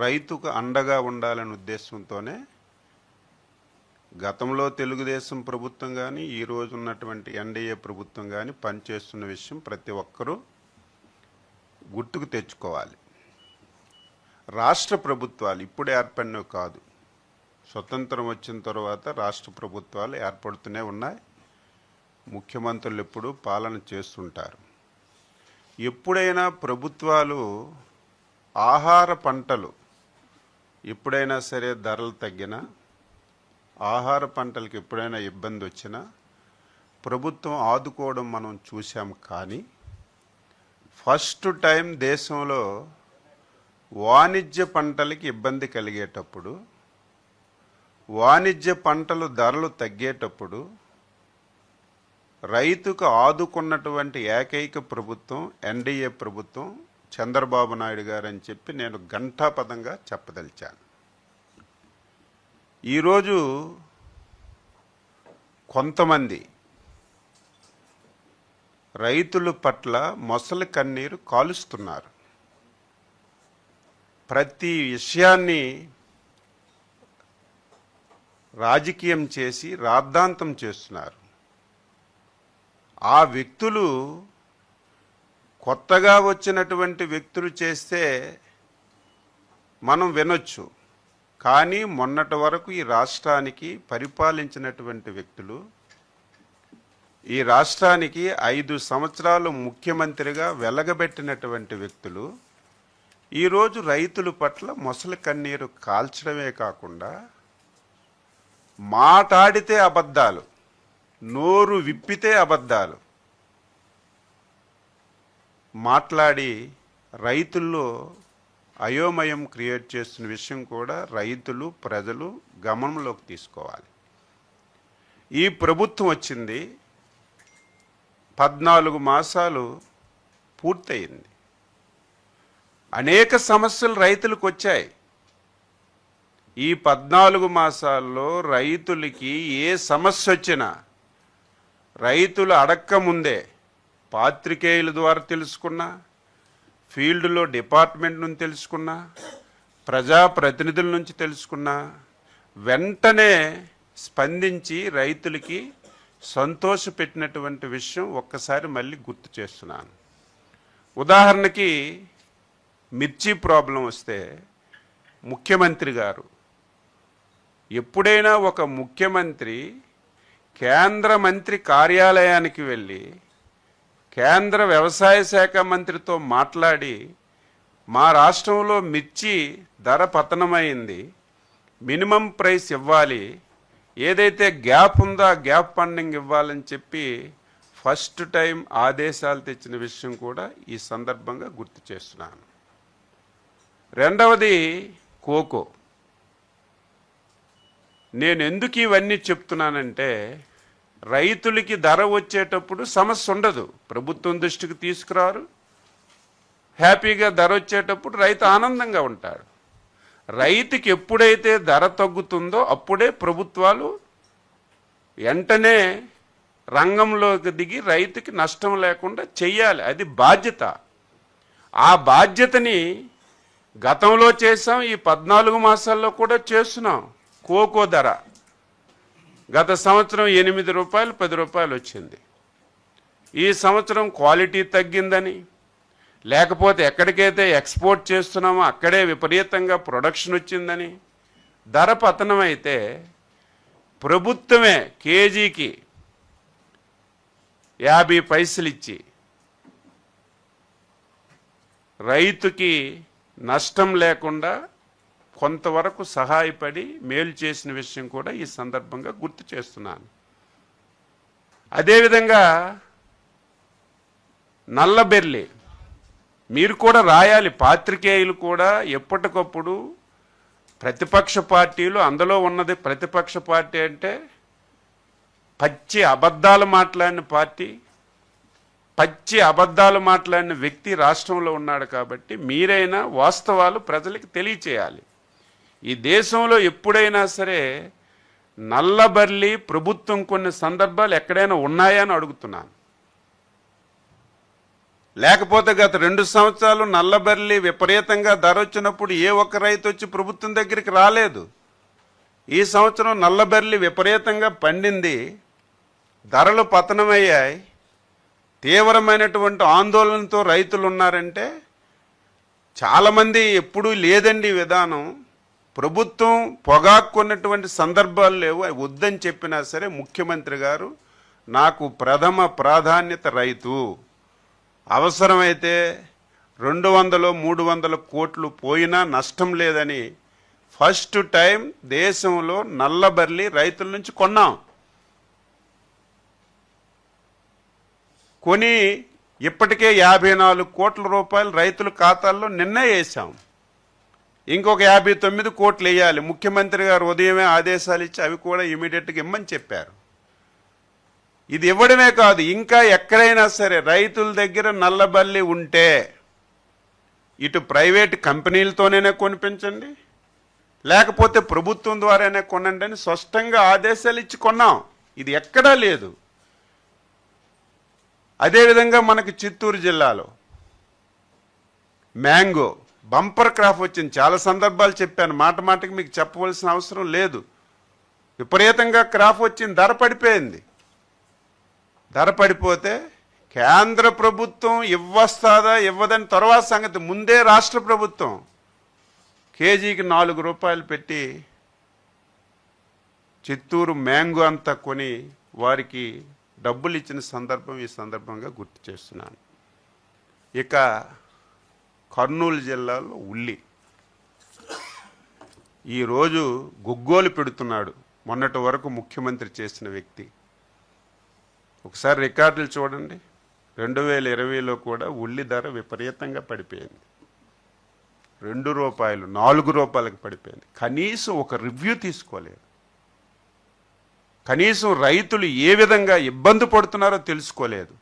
రైతుకు అండగా ఉండాలనే ఉద్దేశంతోనే గతంలో తెలుగుదేశం ప్రభుత్వం కానీ ఈ ఉన్నటువంటి ఎన్డీఏ ప్రభుత్వం కానీ పనిచేస్తున్న విషయం ప్రతి ఒక్కరూ గుర్తుకు తెచ్చుకోవాలి. రాష్ట్ర ప్రభుత్వాలు ఇప్పుడు ఏర్పడినవి కాదు. స్వతంత్రం వచ్చిన తర్వాత రాష్ట్ర ప్రభుత్వాలు ఏర్పడుతూనే ఉన్నాయి. ముఖ్యమంత్రులు ఎప్పుడు పాలన చేస్తుంటారు. ఎప్పుడైనా ప్రభుత్వాలు ఆహార పంటలు ఎప్పుడైనా సరే ధరలు తగ్గినా ఆహార పంటలకు ఎప్పుడైనా ఇబ్బంది వచ్చినా ప్రభుత్వం ఆదుకోవడం మనం చూసాం కానీ ఫస్ట్ టైం దేశంలో వాణిజ్య పంటలకి ఇబ్బంది కలిగేటప్పుడు వాణిజ్య పంటలు ధరలు తగ్గేటప్పుడు రైతుకు ఆదుకున్నటువంటి ఏకైక ప్రభుత్వం ఎన్డీఏ ప్రభుత్వం చంద్రబాబు నాయుడు గారు అని చెప్పి నేను ఘంటాపదంగా చెప్పదలిచాను. ఈరోజు కొంతమంది రైతుల పట్ల మొసలి కన్నీరు కాలుస్తున్నారు. ప్రతి విషయాన్ని రాజకీయం చేసి రాద్ధాంతం చేస్తున్నారు. ఆ వ్యక్తులు కొత్తగా వచ్చినటువంటి వ్యక్తులు చేస్తే మనం వినొచ్చు. కానీ మొన్నటి వరకు ఈ రాష్ట్రానికి పరిపాలించినటువంటి వ్యక్తులు ఈ రాష్ట్రానికి ఐదు సంవత్సరాలు ముఖ్యమంత్రిగా వెలగబెట్టినటువంటి వ్యక్తులు ఈరోజు రైతుల పట్ల మొసలి కన్నీరు కాల్చడమే కాకుండా మాటాడితే అబద్ధాలు నోరు విప్పితే అబద్ధాలు మాట్లాడి రైతుల్లో అయోమయం క్రియేట్ చేస్తున్న విషయం కూడా రైతులు ప్రజలు గమనంలోకి తీసుకోవాలి. ఈ ప్రభుత్వం వచ్చింది పద్నాలుగు మాసాలు పూర్తయింది. అనేక సమస్యలు రైతులకు వచ్చాయి. ఈ పద్నాలుగు మాసాల్లో రైతులకి ఏ సమస్య వచ్చినా రైతులు అడక్క ముందే పాత్రికేయుల ద్వారా తెలుసుకున్నా ఫీల్డ్లో డిపార్ట్మెంట్ నుంచి తెలుసుకున్నా ప్రజాప్రతినిధుల నుంచి తెలుసుకున్నా వెంటనే స్పందించి రైతులకి సంతోషపెట్టినటువంటి విషయం ఒక్కసారి మళ్ళీ గుర్తు చేస్తున్నాను. ఉదాహరణకి మిర్చి ప్రాబ్లం వస్తే ముఖ్యమంత్రి గారు ఎప్పుడైనా ఒక ముఖ్యమంత్రి కేంద్ర మంత్రి కార్యాలయానికి వెళ్ళి కేంద్ర వ్యవసాయ శాఖ మంత్రితో మాట్లాడి మా రాష్ట్రంలో మిర్చి ధర పతనమైంది మినిమం ప్రైస్ ఇవ్వాలి ఏదైతే గ్యాప్ ఉందో ఆ గ్యాప్ ఫండింగ్ ఇవ్వాలని చెప్పి ఫస్ట్ టైం ఆదేశాలు తెచ్చిన విషయం కూడా ఈ సందర్భంగా గుర్తు చేస్తున్నాను. రెండవది కోకో. నేను ఎందుకు ఇవన్నీ చెప్తున్నానంటే రైతులకి ధర వచ్చేటప్పుడు సమస్య ఉండదు. ప్రభుత్వం దృష్టికి తీసుకురారు. హ్యాపీగా ధర వచ్చేటప్పుడు రైతు ఆనందంగా ఉంటాడు. రైతుకి ఎప్పుడైతే ధర తగ్గుతుందో అప్పుడే ప్రభుత్వాలు వెంటనే రంగంలోకి దిగి రైతుకి నష్టం లేకుండా చెయ్యాలి. అది బాధ్యత. ఆ బాధ్యతని గతంలో చేసాం ఈ పద్నాలుగు మాసాల్లో కూడా చేస్తున్నాం. కోకో ధర. గత సంవత్సరం ఎనిమిది రూపాయలు పది రూపాయలు వచ్చింది. ఈ సంవత్సరం క్వాలిటీ తగ్గిందని లేకపోతే ఎక్కడికైతే ఎక్స్పోర్ట్ చేస్తున్నామో అక్కడే విపరీతంగా ప్రొడక్షన్ వచ్చిందని ధర పతనం అయితే ప్రభుత్వమే కేజీకి యాభై పైసలు ఇచ్చి రైతుకి నష్టం లేకుండా కొంతవరకు సహాయపడి మేలు చేసిన విషయం కూడా ఈ సందర్భంగా గుర్తు చేస్తున్నాను. అదేవిధంగా నల్లబెర్లి మీరు కూడా రాయాలి. పాత్రికేయులు కూడా ఎప్పటికప్పుడు ప్రతిపక్ష పార్టీలు అందులో ఉన్నది ప్రతిపక్ష పార్టీ అంటే పచ్చి అబద్ధాలు మాట్లాడిన పార్టీ పచ్చి అబద్ధాలు మాట్లాడిన వ్యక్తి రాష్ట్రంలో ఉన్నాడు కాబట్టి మీరైనా వాస్తవాలు ప్రజలకు తెలియచేయాలి. ఈ దేశంలో ఎప్పుడైనా సరే నల్లబర్లి ప్రభుత్వం కొన్ని సందర్భాలు ఎక్కడైనా ఉన్నాయా అని అడుగుతున్నాను. లేకపోతే గత రెండు సంవత్సరాలు నల్లబర్లి విపరీతంగా ధర వచ్చినప్పుడు ఏ ఒక్క రైతు వచ్చి ప్రభుత్వం దగ్గరికి రాలేదు. ఈ సంవత్సరం నల్లబెర్లి విపరీతంగా పండింది. ధరలు పతనమయ్యాయి. తీవ్రమైనటువంటి ఆందోళనతో రైతులు ఉన్నారంటే చాలామంది ఎప్పుడూ లేదండి ఈ విధానం. ప్రభుత్వం పొగాక్కున్నటువంటి సందర్భాలు లేవు అవి వద్దని చెప్పినా సరే ముఖ్యమంత్రి గారు నాకు ప్రథమ ప్రాధాన్యత రైతు. అవసరమైతే రెండు వందలు మూడు వందల కోట్లు పోయినా నష్టం లేదని ఫస్ట్ టైం దేశంలో నల్లబర్లి రైతుల నుంచి కొన్నాం. కొని ఇప్పటికే యాభై నాలుగు కోట్ల రూపాయలు రైతుల ఖాతాల్లో నిన్నే వేసాం ఇంకొక యాభై తొమ్మిది కోట్లు వేయాలి. ముఖ్యమంత్రి గారు ఉదయమే ఆదేశాలు ఇచ్చి అవి కూడా ఇమీడియట్గా ఇమ్మని చెప్పారు. ఇది ఇవ్వడమే కాదు ఇంకా ఎక్కడైనా సరే రైతుల దగ్గర నల్లబల్లి ఉంటే ఇటు ప్రైవేట్ కంపెనీలతోనే కొనిపించండి లేకపోతే ప్రభుత్వం ద్వారానే కొనండి అని స్పష్టంగా ఆదేశాలు ఇచ్చి కొన్నాం. ఇది ఎక్కడా లేదు. అదేవిధంగా మనకు చిత్తూరు జిల్లాలో మ్యాంగో బంపర్ క్రాప్ వచ్చింది. చాలా సందర్భాలు చెప్పాను. మాట మాటకి మీకు చెప్పవలసిన అవసరం లేదు. విపరీతంగా క్రాప్ వచ్చింది. ధర పడిపోయింది. ధర పడిపోతే కేంద్ర ప్రభుత్వం ఇవ్వస్తాదా ఇవ్వదని తర్వాత సంగతి. ముందే రాష్ట్ర ప్రభుత్వం కేజీకి నాలుగు రూపాయలు పెట్టి చిత్తూరు మ్యాంగో అంతా కొని వారికి డబ్బులు ఇచ్చిన సందర్భం ఈ సందర్భంగా గుర్తు చేస్తున్నాను. ఇక కర్నూలు జిల్లాలో ఉల్లి. ఈరోజు గుగ్గోలు పెడుతున్నాడు మొన్నటి వరకు ముఖ్యమంత్రి చేసిన వ్యక్తి. ఒకసారి రికార్డులు చూడండి. రెండు వేల ఇరవైలో కూడా ఉల్లి ధర విపరీతంగా పడిపోయింది. రెండు రూపాయలు నాలుగు రూపాయలకు పడిపోయింది. కనీసం ఒక రివ్యూ తీసుకోలేదు. కనీసం రైతులు ఏ విధంగా ఇబ్బంది పడుతున్నారో తెలుసుకోలేదు.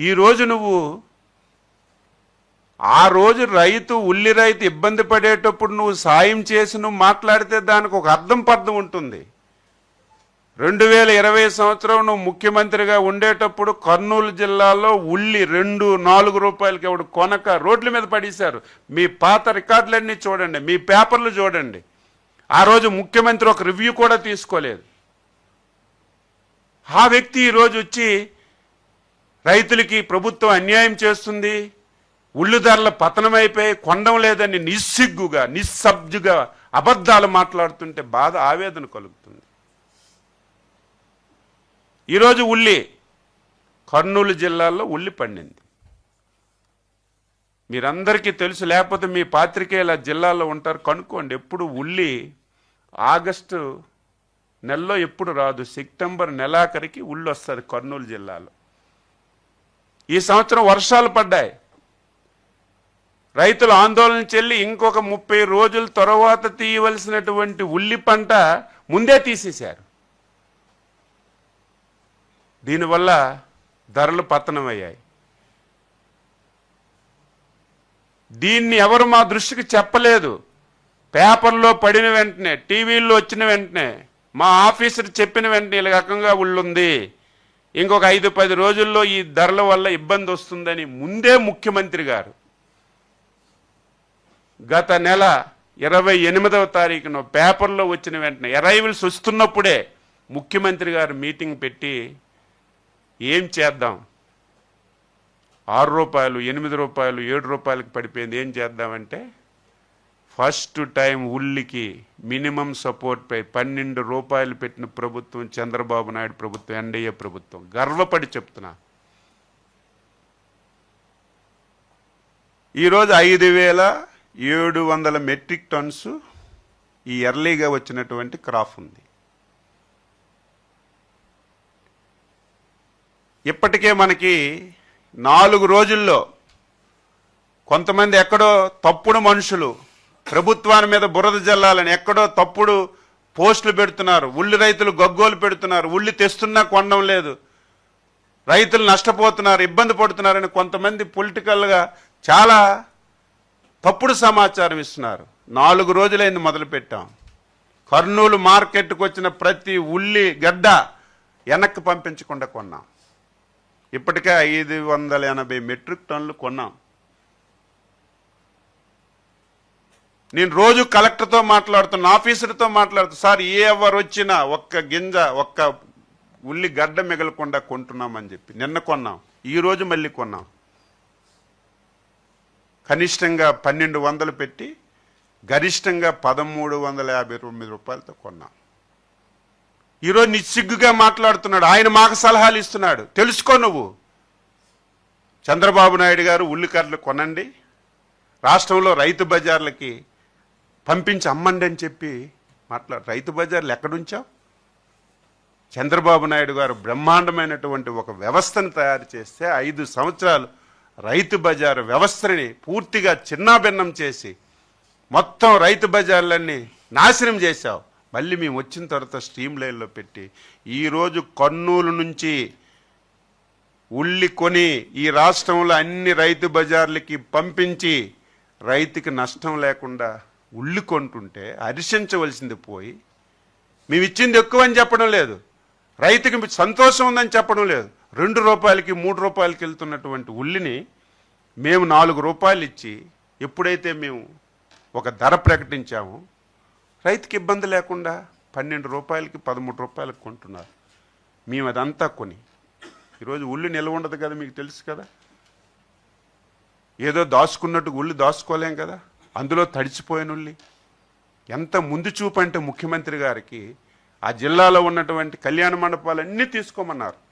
ఈరోజు నువ్వు ఆ రోజు రైతు ఉల్లి రైతు ఇబ్బంది పడేటప్పుడు నువ్వు సాయం చేసి నువ్వు మాట్లాడితే దానికి ఒక అర్థం పర్థం ఉంటుంది. రెండు వేల ఇరవై సంవత్సరం నువ్వు ముఖ్యమంత్రిగా ఉండేటప్పుడు కర్నూలు జిల్లాలో ఉల్లి రెండు నాలుగు రూపాయలకి ఎవడు కొనక రోడ్ల మీద పడేశారు. మీ పాత రికార్డులన్నీ చూడండి మీ పేపర్లు చూడండి. ఆ రోజు ముఖ్యమంత్రి ఒక రివ్యూ కూడా తీసుకోలేదు. ఆ వ్యక్తి ఈరోజు వచ్చి రైతులకి ప్రభుత్వం అన్యాయం చేస్తుంది. ఉళ్ళు ధరల పతనమైపోయి కొండం లేదని నిస్సిగ్గుగా నిస్సబ్జుగా అబద్ధాలు మాట్లాడుతుంటే బాధ ఆవేదన కలుగుతుంది. ఈరోజు ఉల్లి కర్నూలు జిల్లాలో ఉల్లి పండింది. మీరందరికీ తెలుసు లేకపోతే మీ పాత్రికేయుల జిల్లాలో ఉంటారు. కనుక్కోండి ఎప్పుడు ఉల్లి ఆగస్టు నెలలో ఎప్పుడు రాదు. సెప్టెంబర్ నెలాఖరికి ఉల్లి వస్తుంది కర్నూలు జిల్లాలో. ఈ సంవత్సరం వర్షాలు పడ్డాయి. రైతులు ఆందోళన చెల్లి ఇంకొక ముప్పై రోజుల తర్వాత తీయవలసినటువంటి ఉల్లి పంట ముందే తీసేశారు. దీనివల్ల ధరలు పతనమయ్యాయి. దీన్ని ఎవరు మా దృష్టికి చెప్పలేదు. పేపర్లో పడిన వెంటనే టీవీల్లో వచ్చిన వెంటనే మా ఆఫీసర్ చెప్పిన వెంటనే ఇలా రకంగా ఉళ్ళుంది. ఇంకొక ఐదు పది రోజుల్లో ఈ ధరల వల్ల ఇబ్బంది వస్తుందని ముందే ముఖ్యమంత్రి గారు గత నెల ఇరవై ఎనిమిదవ తారీఖున పేపర్లో వచ్చిన వెంటనే అరైవల్స్ వస్తున్నప్పుడే ముఖ్యమంత్రి గారు మీటింగ్ పెట్టి ఏం చేద్దాం? ఆరు రూపాయలు ఎనిమిది రూపాయలు ఏడు రూపాయలకు పడిపోయింది. ఏం చేద్దామంటే ఫస్ట్ టైం ఉల్లికి మినిమం సపోర్ట్పై పన్నెండు రూపాయలు పెట్టిన ప్రభుత్వం చంద్రబాబు నాయుడు ప్రభుత్వం ఎన్డీఏ ప్రభుత్వం. గర్వపడి చెప్తున్నా. ఈరోజు ఐదు వేల ఏడు వందల మెట్రిక్ టన్స్ ఈ ఎర్లీగా వచ్చినటువంటి క్రాప్ ఉంది. ఇప్పటికే మనకి నాలుగు రోజుల్లో కొంతమంది ఎక్కడో తప్పుడు మనుషులు ప్రభుత్వాన్ని మీద బురద జల్లాలని ఎక్కడో తప్పుడు పోస్టులు పెడుతున్నారు ఉల్లి రైతులు గగ్గోలు పెడుతున్నారు ఉల్లి తెస్తున్నా కొనడం లేదు రైతులు నష్టపోతున్నారు ఇబ్బంది పడుతున్నారని కొంతమంది పొలిటికల్గా చాలా తప్పుడు సమాచారం ఇస్తున్నారు. నాలుగు రోజులైంది మొదలుపెట్టాం. కర్నూలు మార్కెట్కు వచ్చిన ప్రతి ఉల్లి గడ్డ వెనక్కి పంపించకుండా కొన్నాం. ఇప్పటికే ఐదు వందల ఎనభై మెట్రిక్ టన్నులు కొన్నాం. నేను రోజు కలెక్టర్తో మాట్లాడుతున్నా ఆఫీసర్తో మాట్లాడుతూ సార్ ఏ ఎవరు వచ్చినా ఒక్క గింజ ఒక్క ఉల్లి గడ్డ మిగలకుండా కొంటున్నామని చెప్పి. నిన్న కొన్నాం. ఈరోజు మళ్ళీ కొన్నాం. కనిష్టంగా పన్నెండు వందలు పెట్టి గరిష్టంగా పదమూడు వందల యాభై తొమ్మిది రూపాయలతో కొన్నాం. ఈరోజు నిస్సిగ్గుగా మాట్లాడుతున్నాడు. ఆయన మాకు సలహాలు ఇస్తున్నాడు. తెలుసుకో నువ్వు. చంద్రబాబు నాయుడు గారు ఉల్లికర్రలు కొనండి. రాష్ట్రంలో రైతు బజార్లకి పంపించి అమ్మండి అని చెప్పి మాట్లాడు రైతు బజార్లు ఎక్కడుంచావు? చంద్రబాబు నాయుడు గారు బ్రహ్మాండమైనటువంటి ఒక వ్యవస్థను తయారు చేస్తే ఐదు సంవత్సరాలు రైతు బజారు వ్యవస్థని పూర్తిగా చిన్నాభిన్నం చేసి మొత్తం రైతు బజార్లన్నీ నాశనం చేశావు. మళ్ళీ మేము వచ్చిన తర్వాత స్ట్రీమ్ లైన్లో పెట్టి ఈరోజు కర్నూలు నుంచి ఉల్లి కొని ఈ రాష్ట్రంలో అన్ని రైతు బజార్లకి పంపించి రైతుకి నష్టం లేకుండా ఉల్లి కొంటుంటే హర్షించవలసింది పోయి మేము ఇచ్చింది ఎక్కువ అని చెప్పడం లేదు. రైతుకి మీకు సంతోషం ఉందని చెప్పడం లేదు. రెండు రూపాయలకి మూడు రూపాయలకి వెళ్తున్నటువంటి ఉల్లిని మేము నాలుగు రూపాయలు ఇచ్చి ఎప్పుడైతే మేము ఒక ధర ప్రకటించామో రైతుకి ఇబ్బంది లేకుండా పన్నెండు రూపాయలకి పదమూడు రూపాయలకి కొంటున్నారు. మేము అదంతా కొని ఈరోజు ఉల్లి నిల్వ ఉండదు కదా మీకు తెలుసు కదా? ఏదో దాచుకున్నట్టు ఉల్లి దాచుకోలేం కదా? అందులో తడిచిపోయిన ఉల్లి. ఎంత ముందు చూపు అంటే ముఖ్యమంత్రి గారికి ఆ జిల్లాలో ఉన్నటువంటి కళ్యాణ మండపాలన్నీ తీసుకోమన్నారు.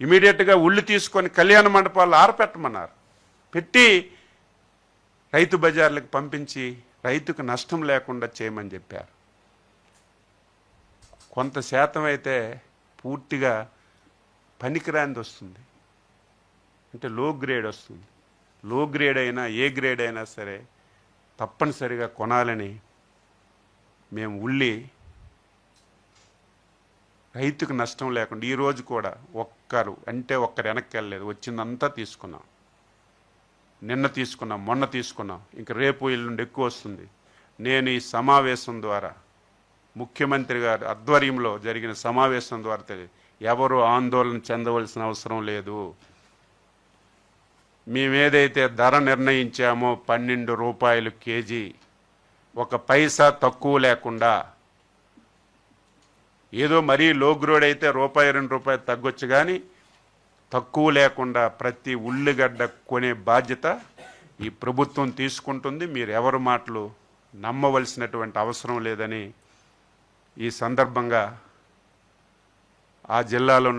ఇమీడియట్గా ఉళ్ళు తీసుకొని కళ్యాణ మండపాలు ఆరపెట్టమన్నారు. పెట్టి రైతు బజార్లకు పంపించి రైతుకు నష్టం లేకుండా చేయమని చెప్పారు. కొంత శాతం అయితే పూర్తిగా పనికిరాంది వస్తుంది. అంటే లో గ్రేడ్ వస్తుంది. లో గ్రేడ్ అయినా ఏ గ్రేడ్ అయినా సరే తప్పనిసరిగా కొనాలని మేము ఉల్లి రైతుకు నష్టం లేకుండా ఈ రోజు కూడా ఒక్కరు అంటే ఒక్కరు వెనక్కి వెళ్ళలేదు. వచ్చిందంతా తీసుకున్నాం. నిన్న తీసుకున్నాం మొన్న తీసుకున్నాం. ఇంక రేపు ఎల్లుండి ఎక్కువ వస్తుంది. నేను ఈ సమావేశం ద్వారా ముఖ్యమంత్రి గారి ఆధ్వర్యంలో జరిగిన సమావేశం ద్వారా తెలియదు ఎవరు ఆందోళన చెందవలసిన అవసరం లేదు. మేమేదైతే ధర నిర్ణయించామో పన్నెండు రూపాయలు కేజీ ఒక పైసా తక్కువ లేకుండా ఏదో మరీ లో గ్రోడ్ అయితే రూపాయి రెండు రూపాయలు తగ్గొచ్చు కానీ తక్కువ లేకుండా ప్రతి ఉల్లిగడ్డ కొనే బాధ్యత ఈ ప్రభుత్వం తీసుకుంటుంది. మీరు ఎవరి మాటలు నమ్మవలసినటువంటి అవసరం లేదని ఈ సందర్భంగా ఆ జిల్లాలో